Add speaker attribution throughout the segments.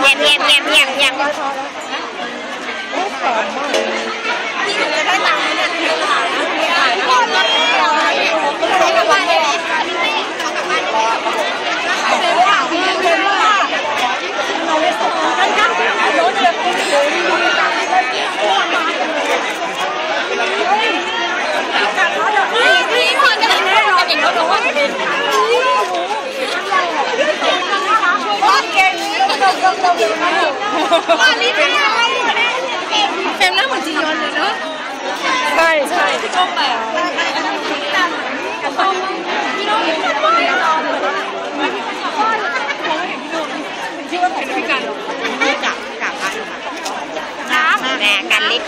Speaker 1: nhầm nhầm nhầm nhầm nhầm วันนี้เป็น
Speaker 2: อะไรเฟมหน้าเหมือนจียอนเลยเนาะใช่ใช่ที่ก็แปลกองพี่น้อแม่กันลิก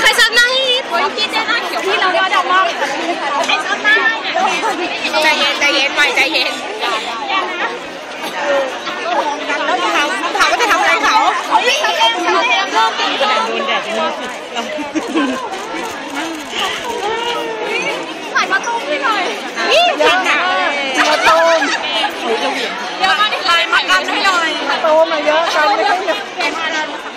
Speaker 1: ใครซักน้าริ้ยกินได้น้าเขียวที่เราว่ามากใครซักห
Speaker 2: น้ใจเย็นใจเย็นไปใจเย็น
Speaker 1: โดนแดดจะไม่สุด
Speaker 2: ถ่ายมาตุ้มให้หน่อย
Speaker 1: นี่เยอะค่ะ
Speaker 2: มาตุ้มเดี๋ยวมาที่ไลน์มากันให้หน่อย
Speaker 1: โตมาเยอะกันไม่